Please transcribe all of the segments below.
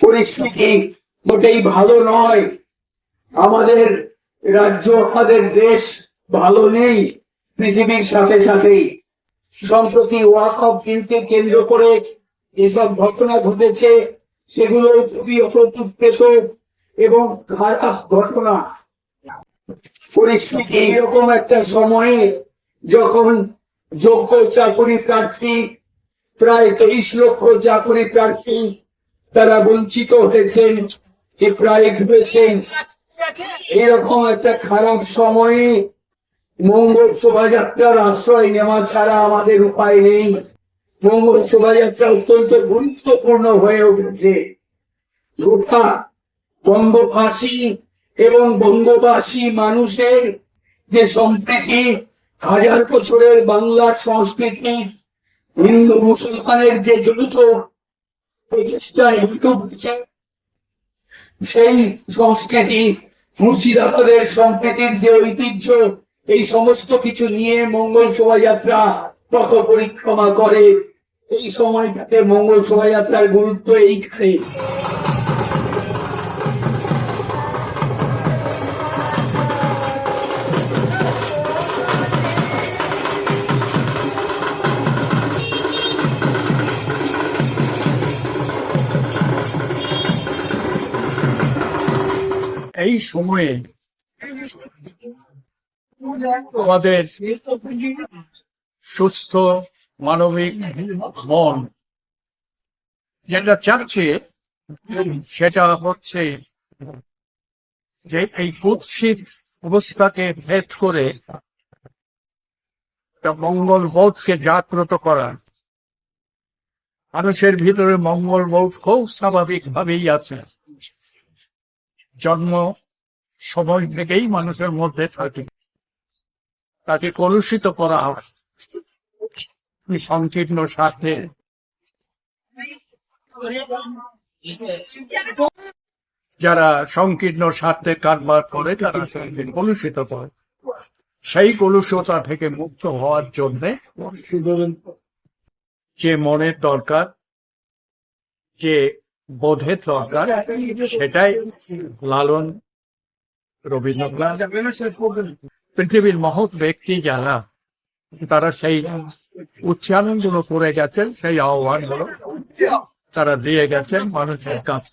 পরিস্থিতি মোটেই ভালো নয়। আমাদের রাজ্য, আমাদের দেশ ভালো নেই। পৃথিবীর সাথে সাথেই সম্প্রতি ওয়াকফ বিলকে কেন্দ্র করে যেসব ঘটনা ঘটেছে সেগুলো খুবই অপ্রতুপ্রেত এবং খারাপ ঘটনা। পরিস্থিতি এরকম একটা সময়ে যখন যোগ্য চাকরি প্রার্থী, প্রায় তেইশ লক্ষ চাকরি প্রার্থী তারা বঞ্চিত হয়েছেন প্রায় হয়েছেন এরকম একটা খারাপ সময়ে মঙ্গল শোভাযাত্রার আশ্রয় নেওয়া ছাড়া আমাদের উপায় নেই। মঙ্গল শোভাযাত্রা অত্যন্ত গুরুত্বপূর্ণ হয়ে উঠেছে। গোটা বঙ্গবাসী এবং বঙ্গবাসী মানুষের যে সম্প্রীতি, হাজার বছরের বাংলার সংস্কৃতি, হিন্দু মুসলমানের যে যৌথ সেই সংস্কৃতি মুর্শিদাবাদের সংস্কৃতির যে ঐতিহ্য, এই সমস্ত কিছু নিয়ে মঙ্গল শোভাযাত্রা পথ পরিক্রমা করে, এই সময়টাতে মঙ্গল শোভাযাত্রার গুরুত্ব এইখানে। এই সময়ে আমাদের সুস্থ মানবিক মন যেটা চাচ্ছে, সেটা হচ্ছে যে এই কুৎসিত অবস্থাকে ভেদ করে মঙ্গল বোধকে জাগ্রত করা। মানুষের ভিতরে মঙ্গল বোধ খুব স্বাভাবিক ভাবেই আছে। জন্ম সময় থেকেই মানুষের মধ্যে থাকে। তাকে কলুষিত করা হয়। সংকীর্ণ স্বার্থে যারা সংকীর্ণ স্বার্থে কারবার করে, তারা কলুষিত করে। সেই কলুষতা থেকে মুক্ত হওয়ার জন্য যে মনের দরকার, যে বোধের দরকার। সেটাই লালন রবীন্দ্রনাথ। পৃথিবীর মহৎ ব্যক্তি যারা, তারা সেই উচ্চারণগুলো করে গেছেন, সেই আহ্বানগুলো তারা দিয়ে গেছেন মানুষের কাছে।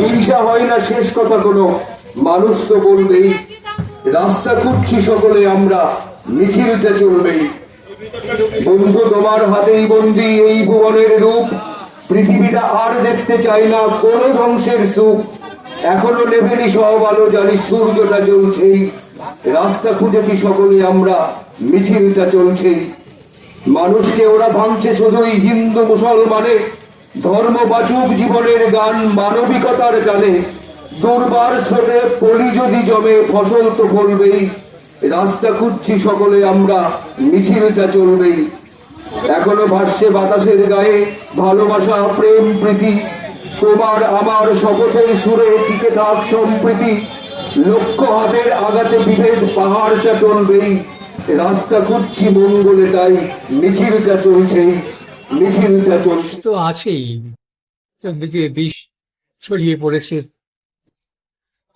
হিংসা হয় না শেষ কথা কোনো। মানুষ তো বলবেই, রাস্তা খুঁজছি সকলে আমরা, মিছিলতে চলবেই। বন্ধু, তোমার হাতেই বন্দি এই ভুবনের রূপ। পৃথিবীটা আর দেখতে চাই না, কোন ধ্বংসের সুখ। এখনও লেভেনি সব আলো জানি সূর্যটা জ্বলছেই। রাস্তা খুঁজেছি সকলে আমরা, মিছিলটা চলছেই। মানুষকে ওরা ভাঙছে শুধুই হিন্দু, মুসলমানে। ধর্ম বাচুক জীবনের গান মানবিকতার গানে দুর্বার স্রোতে পলি যদি জমে, ফসল তো ফলবেই। রাস্তা খুঁজছি সকলে আমরা মিছিলটা চলবেই এখনও ভাসছে বাতাসের গায়ে ভালোবাসা, প্রেম, প্রীতি। তোমার আমার শপথের সুরে টিকে থাক সম্প্রীতি। লক্ষ্য হাতের আগাতে বিভেদ পাহাড়টা চলবেই রাস্তা খুঁজছি মঙ্গলে তাই মিছিলটা চলছেই মিছিলটা চলছে। তো আছেই। বিষ ছড়িয়ে পড়েছে।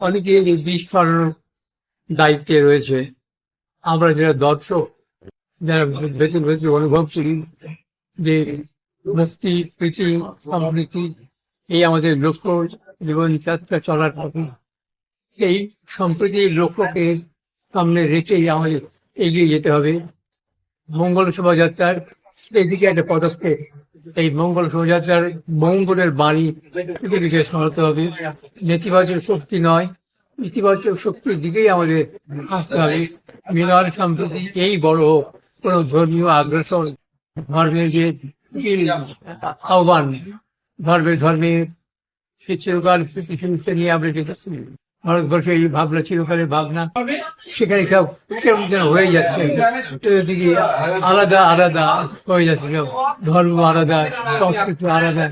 অনেকে বিষ ছড়ানোর দায়িত্বে রয়েছে। আমরা যারা দর্শক, যারা ভেতর ভেতর অনুভব করি যে মুক্তি, প্রীতি, সমৃদ্ধি, এই আমাদের লক্ষ্য জীবন যাত্রা চলার পথে, এই সম্প্রীতির লক্ষ্যকে সামনে রেখেই আমাদের এগিয়ে যেতে হবে। মঙ্গল শোভাযাত্রার এদিকে একটা পদক্ষেপ, এই মঙ্গল শোভাযাত্রার মঙ্গলের বাণী পৃথিবীকে শোনাতে হবে। নেতিবাচক শক্তি নয় ইতিবাচক শক্তির দিকেই আমাদের আসতে হবে। মিলন সম্প্রতি, এই বড় কোন ধর্মীয় আগ্রাসন, ধর্মের যে আহ্বান ধর্মে ধর্মে সে চিরকাল নিয়ে আমরা যেতেছি ভারতবর্ষে এই ভাবনা চিরকালের ভাবনা। সেখানে সব কেমন যেন হয়ে যাচ্ছে। আলাদা আলাদা হয়ে যাচ্ছে সব। ধর্ম আলাদা, সংস্কৃতি আলাদা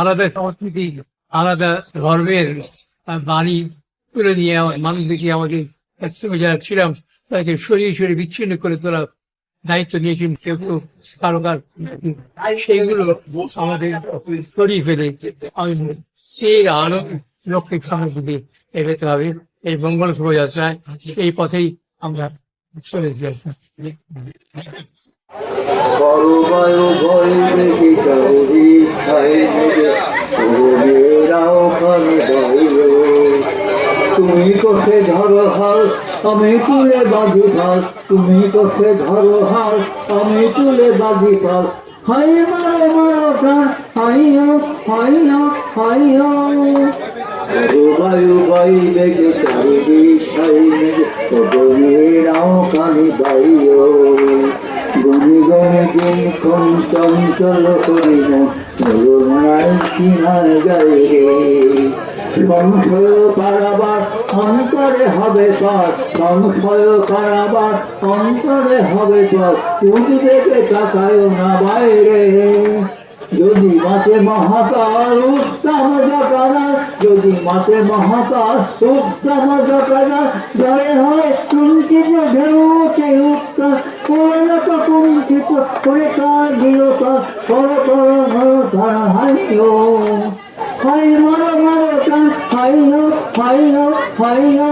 আলাদা সংস্কৃতি, আলাদা ধর্মের বাণী তুলে নিয়ে আমার- মানুষদেরকে আমাদের একসঙ্গে যারা ছিলাম তাকে সরিয়ে সরিয়ে বিচ্ছিন্ন করে তোলা দায়িত্ব নিয়েছেন কেউ কারও কার। সেইগুলো আমাদের সরিয়ে ফেলে আমি সেই আলো লক্ষ্যের সামনে এগোতে হবে। এই মঙ্গল শোভাযাত্রায় এই পথেই আমরা চলে যাচ্ছি করবায়ু ভয় দেখি কাউরি খাই মেরে মেয়েরাও খানে বাইরে তুমি কোঠে ধরো হাল আমি তুলে বাজি পাল তুমি কোঠে ধরো হাল আমি তুলে বাজি পাল হাই মারো মারো প্রাণ হাইও হাইও হাইও বায়ু বাই বেগে বাইও কোন চঞ্চল করি মরুনাই কিনার গায়ে। অন্তরে হবে পর সংশয় পারাবার অন্তরে হবে পর তুমি দেখে তাকায় না বাইরে। যদি মাতে মহাকাল উত্তম জটানা যদি মাতে মহাকাল উত্তম জটানা জয় হয় কুঞ্চিত ঢেউকে উত্তর পরিণত কুঞ্চিত করে কার দিল কার কর কর মর তারা হাইও হাই মর মর টান হাইও হাইও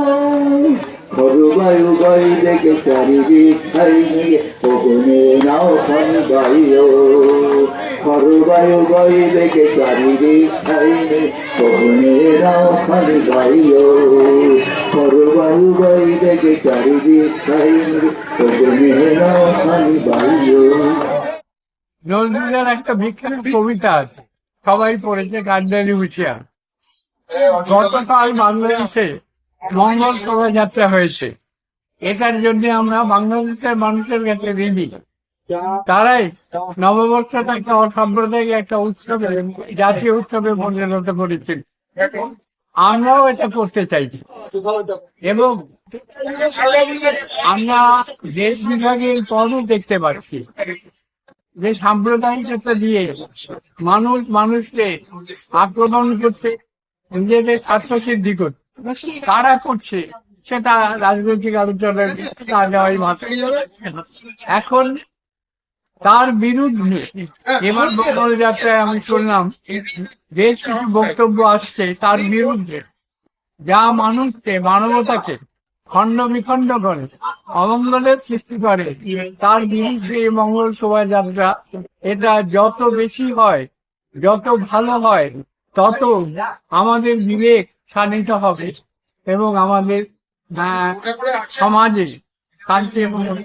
দেখে চারিদিক ছাই নিয়ে ওখানে নাও খান গাইও সরবায়ু গাই দেখে চারিদিক ছাই নিয়ে ওখানে নাও খান গাই দেখে চারিদিক ছাই নিয়ে ওখানে নাও খান গাইও নজরুলের একটা বিখ্যাত কবিতা আছে। সবাই পড়েছে গান্ধারী উচিয়া গতকাল বাংলাদেশে মঙ্গল শোভাযাত্রা হয়েছে। এটার জন্য আমরা বাংলাদেশের মানুষের কাছে ঋণী। তারাই নববর্ষটাকে অসাম্প্রদায়িক একটা উৎসবে, জাতীয় উৎসবে পরিণত করেছিল আমরাও এটা করতে চাইছি। এবং আমরা দেশ বিভাগের পরও দেখতে পাচ্ছি। যে সাম্প্রদায়িকতা দিয়ে মানুষ মানুষকে আক্রমণ করছে নিজেদের স্বার্থ সিদ্ধি করছে কারা করছে সেটা রাজনৈতিক আলোচনার যাওয়াই মাত্র। এখন তার বিরুদ্ধে এবার বঙ্গল যাত্রায় আমি শুনলাম, বেশ কিছু বক্তব্য আসছে তার বিরুদ্ধে। যা মানুষকে, মানবতাকে খণ্ড বিখণ্ড করে অমঙ্গলের সৃষ্টি করে। তার বিরুদ্ধে এই মঙ্গল শোভাযাত্রা, এটা যত বেশি হয়, যত ভালো হয় তত আমাদের বিবেক শানিত হবে এবং আমাদের সমাজে শান্তি এবং হবে।